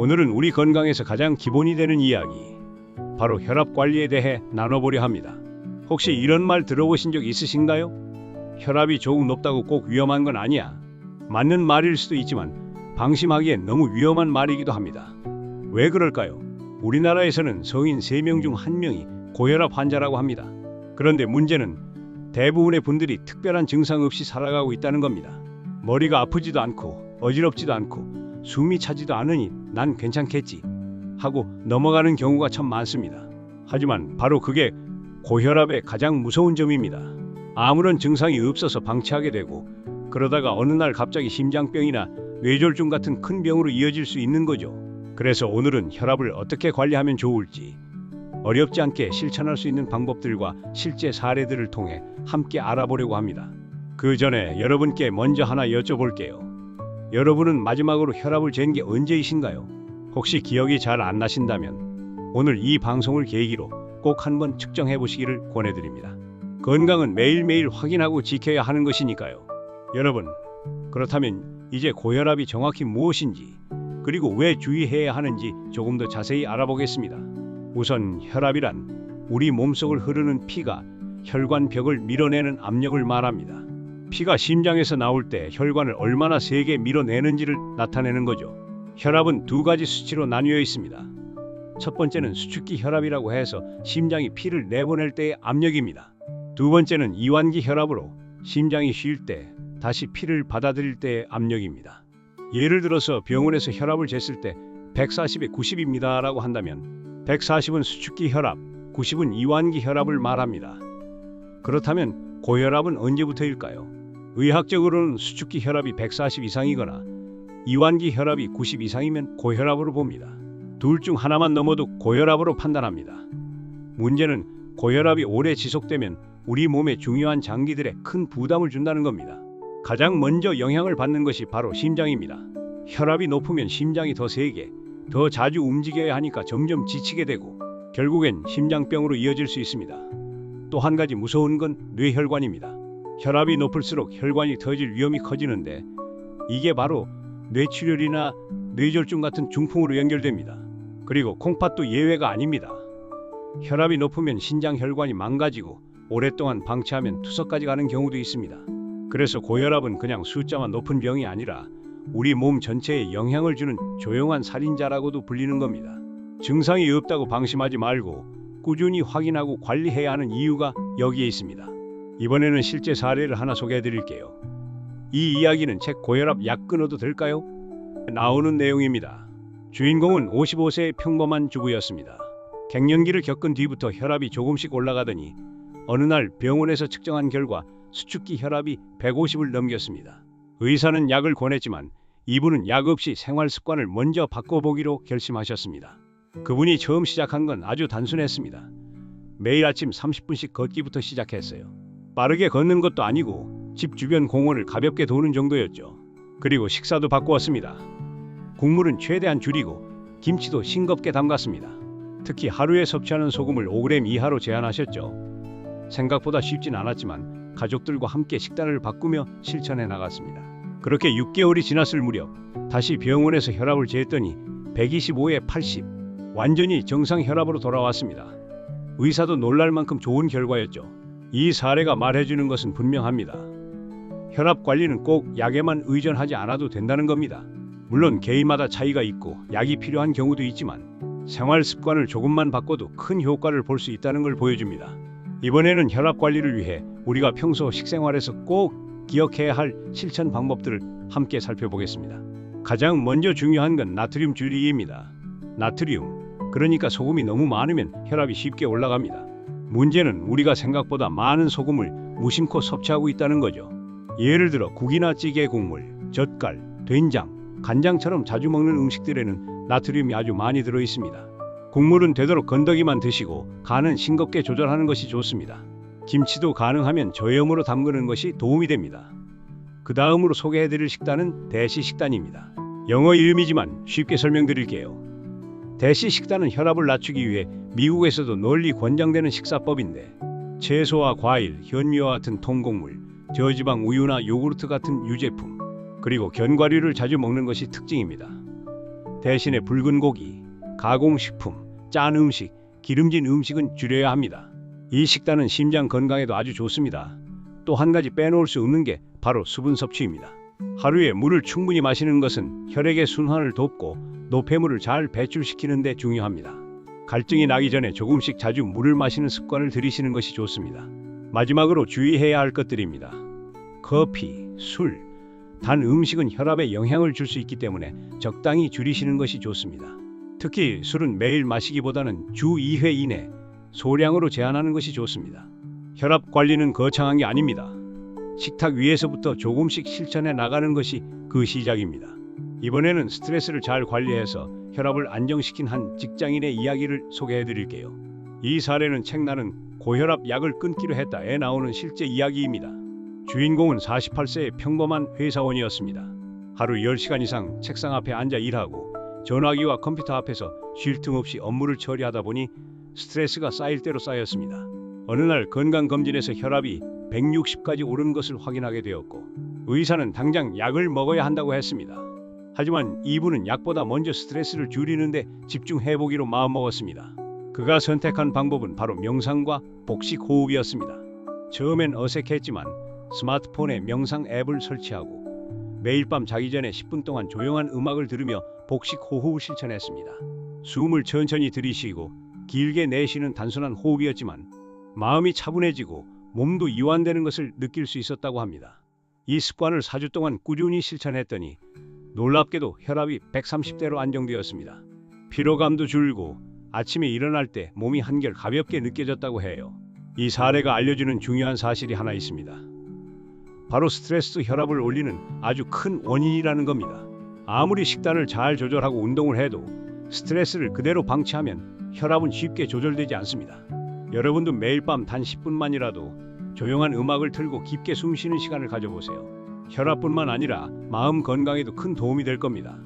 오늘은 우리 건강에서 가장 기본이 되는 이야기, 바로 혈압 관리에 대해 나눠보려 합니다. 혹시 이런 말 들어보신 적 있으신가요? 혈압이 조금 높다고 꼭 위험한 건 아니야. 맞는 말일 수도 있지만 방심하기엔 너무 위험한 말이기도 합니다. 왜 그럴까요? 우리나라에서는 성인 3명 중 1명이 고혈압 환자라고 합니다. 그런데 문제는 대부분의 분들이 특별한 증상 없이 살아가고 있다는 겁니다. 머리가 아프지도 않고 어지럽지도 않고 숨이 차지도 않으니 난 괜찮겠지 하고 넘어가는 경우가 참 많습니다. 하지만 바로 그게 고혈압의 가장 무서운 점입니다. 아무런 증상이 없어서 방치하게 되고 그러다가 어느 날 갑자기 심장병이나 뇌졸중 같은 큰 병으로 이어질 수 있는 거죠. 그래서 오늘은 혈압을 어떻게 관리하면 좋을지 어렵지 않게 실천할 수 있는 방법들과 실제 사례들을 통해 함께 알아보려고 합니다. 그 전에 여러분께 먼저 하나 여쭤볼게요. 여러분은 마지막으로 혈압을 잰 게 언제이신가요? 혹시 기억이 잘 안 나신다면 오늘 이 방송을 계기로 꼭 한번 측정해 보시기를 권해드립니다. 건강은 매일매일 확인하고 지켜야 하는 것이니까요. 여러분, 그렇다면 이제 고혈압이 정확히 무엇인지 그리고 왜 주의해야 하는지 조금 더 자세히 알아보겠습니다. 우선 혈압이란 우리 몸속을 흐르는 피가 혈관 벽을 밀어내는 압력을 말합니다. 피가 심장에서 나올 때 혈관을 얼마나 세게 밀어내는지를 나타내는 거죠. 혈압은 두 가지 수치로 나뉘어 있습니다. 첫 번째는 수축기 혈압이라고 해서 심장이 피를 내보낼 때의 압력입니다. 두 번째는 이완기 혈압으로 심장이 쉴 때 다시 피를 받아들일 때의 압력입니다. 예를 들어서 병원에서 혈압을 쟀을 때 140에 90입니다 라고 한다면 140은 수축기 혈압, 90은 이완기 혈압을 말합니다. 그렇다면 고혈압은 언제부터일까요? 의학적으로는 수축기 혈압이 140 이상이거나 이완기 혈압이 90 이상이면 고혈압으로 봅니다. 둘 중 하나만 넘어도 고혈압으로 판단합니다. 문제는 고혈압이 오래 지속되면 우리 몸의 중요한 장기들에 큰 부담을 준다는 겁니다. 가장 먼저 영향을 받는 것이 바로 심장입니다. 혈압이 높으면 심장이 더 세게, 더 자주 움직여야 하니까 점점 지치게 되고 결국엔 심장병으로 이어질 수 있습니다. 또 한 가지 무서운 건 뇌혈관입니다. 혈압이 높을수록 혈관이 터질 위험이 커지는데 이게 바로 뇌출혈이나 뇌졸중 같은 중풍으로 연결됩니다. 그리고 콩팥도 예외가 아닙니다. 혈압이 높으면 신장 혈관이 망가지고 오랫동안 방치하면 투석까지 가는 경우도 있습니다. 그래서 고혈압은 그냥 숫자만 높은 병이 아니라 우리 몸 전체에 영향을 주는 조용한 살인자라고도 불리는 겁니다. 증상이 없다고 방심하지 말고 꾸준히 확인하고 관리해야 하는 이유가 여기에 있습니다. 이번에는 실제 사례를 하나 소개해 드릴게요. 이 이야기는 책 고혈압 약 끊어도 될까요? 나오는 내용입니다. 주인공은 55세의 평범한 주부였습니다. 갱년기를 겪은 뒤부터 혈압이 조금씩 올라가더니 어느 날 병원에서 측정한 결과 수축기 혈압이 150을 넘겼습니다. 의사는 약을 권했지만 이분은 약 없이 생활 습관을 먼저 바꿔보기로 결심하셨습니다. 그분이 처음 시작한 건 아주 단순했습니다. 매일 아침 30분씩 걷기부터 시작했어요. 빠르게 걷는 것도 아니고 집 주변 공원을 가볍게 도는 정도였죠. 그리고 식사도 바꾸었습니다. 국물은 최대한 줄이고 김치도 싱겁게 담갔습니다. 특히 하루에 섭취하는 소금을 5g 이하로 제한하셨죠. 생각보다 쉽진 않았지만 가족들과 함께 식단을 바꾸며 실천해 나갔습니다. 그렇게 6개월이 지났을 무렵 다시 병원에서 혈압을 재했더니 125에 80 완전히 정상 혈압으로 돌아왔습니다. 의사도 놀랄 만큼 좋은 결과였죠. 이 사례가 말해주는 것은 분명합니다. 혈압 관리는 꼭 약에만 의존하지 않아도 된다는 겁니다. 물론 개인마다 차이가 있고 약이 필요한 경우도 있지만 생활 습관을 조금만 바꿔도 큰 효과를 볼 수 있다는 걸 보여줍니다. 이번에는 혈압 관리를 위해 우리가 평소 식생활에서 꼭 기억해야 할 실천 방법들을 함께 살펴보겠습니다. 가장 먼저 중요한 건 나트륨 줄이기입니다. 나트륨, 그러니까 소금이 너무 많으면 혈압이 쉽게 올라갑니다. 문제는 우리가 생각보다 많은 소금을 무심코 섭취하고 있다는 거죠. 예를 들어 국이나 찌개 국물, 젓갈, 된장, 간장처럼 자주 먹는 음식들에는 나트륨이 아주 많이 들어 있습니다. 국물은 되도록 건더기만 드시고 간은 싱겁게 조절하는 것이 좋습니다. 김치도 가능하면 저염으로 담그는 것이 도움이 됩니다. 그 다음으로 소개해드릴 식단은 대시 식단입니다. 영어 이름이지만 쉽게 설명드릴게요. 대시 식단은 혈압을 낮추기 위해 미국에서도 널리 권장되는 식사법인데 채소와 과일, 현미와 같은 통곡물, 저지방 우유나 요구르트 같은 유제품, 그리고 견과류를 자주 먹는 것이 특징입니다. 대신에 붉은 고기, 가공식품, 짠 음식, 기름진 음식은 줄여야 합니다. 이 식단은 심장 건강에도 아주 좋습니다. 또 한 가지 빼놓을 수 없는 게 바로 수분 섭취입니다. 하루에 물을 충분히 마시는 것은 혈액의 순환을 돕고 노폐물을 잘 배출시키는 데 중요합니다. 갈증이 나기 전에 조금씩 자주 물을 마시는 습관을 들이시는 것이 좋습니다. 마지막으로 주의해야 할 것들입니다. 커피, 술, 단 음식은 혈압에 영향을 줄 수 있기 때문에 적당히 줄이시는 것이 좋습니다. 특히 술은 매일 마시기보다는 주 2회 이내 소량으로 제한하는 것이 좋습니다. 혈압 관리는 거창한 게 아닙니다. 식탁 위에서부터 조금씩 실천해 나가는 것이 그 시작입니다. 이번에는 스트레스를 잘 관리해서 혈압을 안정시킨 한 직장인의 이야기를 소개해 드릴게요. 이 사례는 책 나는 고혈압 약을 끊기로 했다에 나오는 실제 이야기입니다. 주인공은 48세의 평범한 회사원이었습니다. 하루 10시간 이상 책상 앞에 앉아 일하고 전화기와 컴퓨터 앞에서 쉴 틈 없이 업무를 처리하다 보니 스트레스가 쌓일 대로 쌓였습니다. 어느 날 건강검진에서 혈압이 160까지 오른 것을 확인하게 되었고 의사는 당장 약을 먹어야 한다고 했습니다. 하지만 이분은 약보다 먼저 스트레스를 줄이는데 집중해 보기로 마음먹었습니다. 그가 선택한 방법은 바로 명상과 복식 호흡이었습니다. 처음엔 어색했지만 스마트폰에 명상 앱을 설치하고 매일 밤 자기 전에 10분 동안 조용한 음악을 들으며 복식 호흡을 실천했습니다. 숨을 천천히 들이쉬고 길게 내쉬는 단순한 호흡이었지만 마음이 차분해지고 몸도 이완되는 것을 느낄 수 있었다고 합니다. 이 습관을 4주 동안 꾸준히 실천했더니 놀랍게도 혈압이 130대로 안정되었습니다. 피로감도 줄고 아침에 일어날 때 몸이 한결 가볍게 느껴졌다고 해요. 이 사례가 알려주는 중요한 사실이 하나 있습니다. 바로 스트레스 혈압을 올리는 아주 큰 원인이라는 겁니다. 아무리 식단을 잘 조절하고 운동을 해도 스트레스를 그대로 방치하면 혈압은 쉽게 조절되지 않습니다. 여러분도 매일 밤 단 10분만이라도 조용한 음악을 틀고 깊게 숨 쉬는 시간을 가져보세요. 혈압뿐만 아니라 마음 건강에도 큰 도움이 될 겁니다.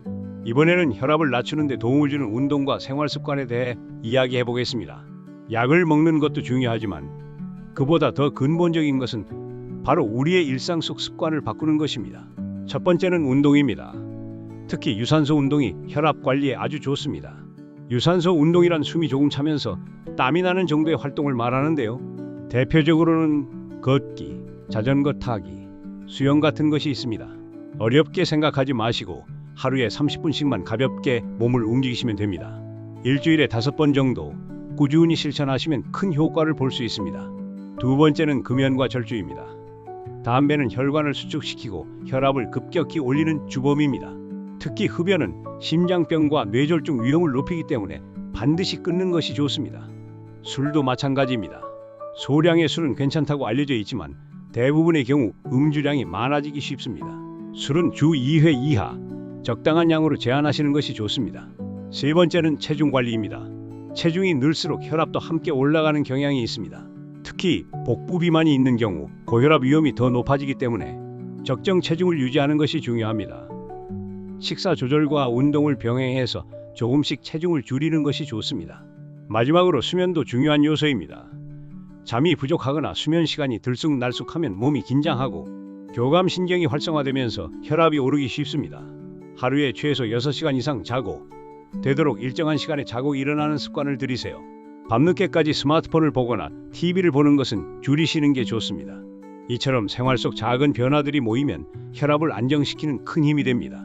이번에는 혈압을 낮추는 데 도움을 주는 운동과 생활 습관에 대해 이야기해 보겠습니다. 약을 먹는 것도 중요하지만 그보다 더 근본적인 것은 바로 우리의 일상 속 습관을 바꾸는 것입니다. 첫 번째는 운동입니다. 특히 유산소 운동이 혈압 관리에 아주 좋습니다. 유산소 운동이란 숨이 조금 차면서 땀이 나는 정도의 활동을 말하는데요. 대표적으로는 걷기, 자전거 타기, 수영 같은 것이 있습니다. 어렵게 생각하지 마시고 하루에 30분씩만 가볍게 몸을 움직이시면 됩니다. 일주일에 다섯 번 정도 꾸준히 실천하시면 큰 효과를 볼 수 있습니다. 두 번째는 금연과 절주입니다. 담배는 혈관을 수축시키고 혈압을 급격히 올리는 주범입니다. 특히 흡연은 심장병과 뇌졸중 위험을 높이기 때문에 반드시 끊는 것이 좋습니다. 술도 마찬가지입니다. 소량의 술은 괜찮다고 알려져 있지만 대부분의 경우 음주량이 많아지기 쉽습니다. 술은 주 2회 이하 적당한 양으로 제한하시는 것이 좋습니다. 세 번째는 체중 관리입니다. 체중이 늘수록 혈압도 함께 올라가는 경향이 있습니다. 특히 복부 비만이 있는 경우 고혈압 위험이 더 높아지기 때문에 적정 체중을 유지하는 것이 중요합니다. 식사 조절과 운동을 병행해서 조금씩 체중을 줄이는 것이 좋습니다. 마지막으로 수면도 중요한 요소입니다. 잠이 부족하거나 수면 시간이 들쑥날쑥하면 몸이 긴장하고 교감 신경이 활성화되면서 혈압이 오르기 쉽습니다. 하루에 최소 6시간 이상 자고 되도록 일정한 시간에 자고 일어나는 습관을 들이세요. 밤늦게까지 스마트폰을 보거나 TV를 보는 것은 줄이시는 게 좋습니다. 이처럼 생활 속 작은 변화들이 모이면 혈압을 안정시키는 큰 힘이 됩니다.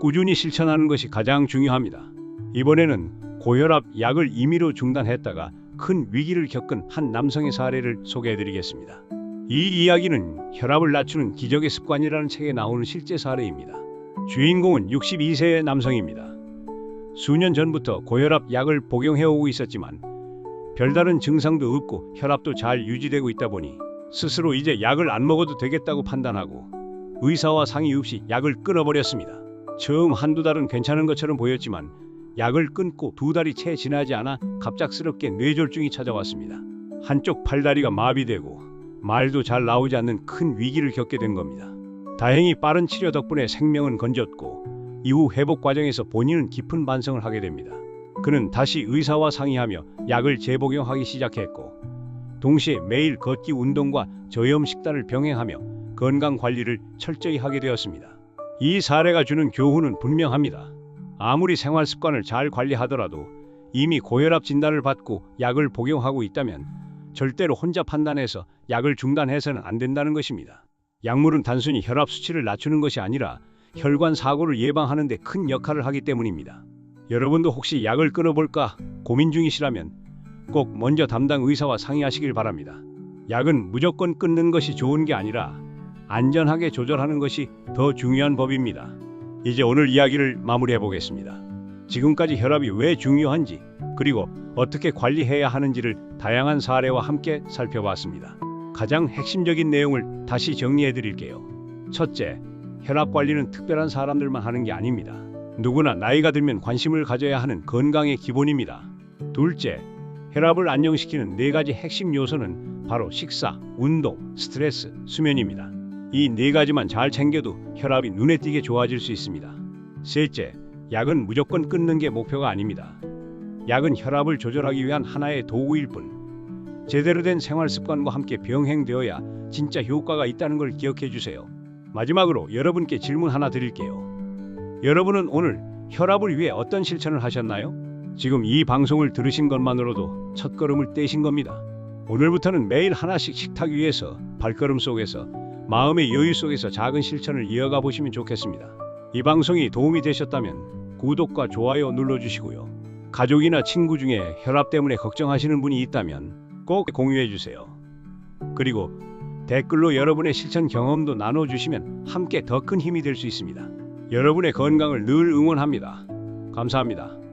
꾸준히 실천하는 것이 가장 중요합니다. 이번에는 고혈압 약을 임의로 중단했다가 큰 위기를 겪은 한 남성의 사례를 소개해 드리겠습니다. 이 이야기는 혈압을 낮추는 기적의 습관이라는 책에 나오는 실제 사례입니다. 주인공은 62세의 남성입니다. 수년 전부터 고혈압 약을 복용해 오고 있었지만 별다른 증상도 없고 혈압도 잘 유지되고 있다 보니 스스로 이제 약을 안 먹어도 되겠다고 판단하고 의사와 상의 없이 약을 끊어버렸습니다. 처음 한두 달은 괜찮은 것처럼 보였지만 약을 끊고 두 달이 채 지나지 않아 갑작스럽게 뇌졸중이 찾아왔습니다. 한쪽 팔다리가 마비되고 말도 잘 나오지 않는 큰 위기를 겪게 된 겁니다. 다행히 빠른 치료 덕분에 생명은 건졌고 이후 회복 과정에서 본인은 깊은 반성을 하게 됩니다. 그는 다시 의사와 상의하며 약을 재복용하기 시작했고 동시에 매일 걷기 운동과 저염 식단을 병행하며 건강 관리를 철저히 하게 되었습니다. 이 사례가 주는 교훈은 분명합니다. 아무리 생활 습관을 잘 관리하더라도 이미 고혈압 진단을 받고 약을 복용하고 있다면 절대로 혼자 판단해서 약을 중단해서는 안 된다는 것입니다. 약물은 단순히 혈압 수치를 낮추는 것이 아니라 혈관 사고를 예방하는 데 큰 역할을 하기 때문입니다. 여러분도 혹시 약을 끊어볼까 고민 중이시라면 꼭 먼저 담당 의사와 상의하시길 바랍니다. 약은 무조건 끊는 것이 좋은 게 아니라 안전하게 조절하는 것이 더 중요한 법입니다. 이제 오늘 이야기를 마무리해 보겠습니다. 지금까지 혈압이 왜 중요한지 그리고 어떻게 관리해야 하는지를 다양한 사례와 함께 살펴봤습니다. 가장 핵심적인 내용을 다시 정리해 드릴게요. 첫째, 혈압 관리는 특별한 사람들만 하는 게 아닙니다. 누구나 나이가 들면 관심을 가져야 하는 건강의 기본입니다. 둘째, 혈압을 안정시키는 네 가지 핵심 요소는 바로 식사, 운동, 스트레스, 수면입니다. 이 네 가지만 잘 챙겨도 혈압이 눈에 띄게 좋아질 수 있습니다. 셋째, 약은 무조건 끊는 게 목표가 아닙니다. 약은 혈압을 조절하기 위한 하나의 도구일 뿐. 제대로 된 생활 습관과 함께 병행되어야 진짜 효과가 있다는 걸 기억해 주세요. 마지막으로 여러분께 질문 하나 드릴게요. 여러분은 오늘 혈압을 위해 어떤 실천을 하셨나요? 지금 이 방송을 들으신 것만으로도 첫 걸음을 떼신 겁니다. 오늘부터는 매일 하나씩 식탁 위에서 발걸음 속에서 마음의 여유 속에서 작은 실천을 이어가 보시면 좋겠습니다. 이 방송이 도움이 되셨다면 구독과 좋아요 눌러주시고요. 가족이나 친구 중에 혈압 때문에 걱정하시는 분이 있다면 꼭 공유해 주세요. 그리고 댓글로 여러분의 실천 경험도 나눠주시면 함께 더 큰 힘이 될 수 있습니다. 여러분의 건강을 늘 응원합니다. 감사합니다.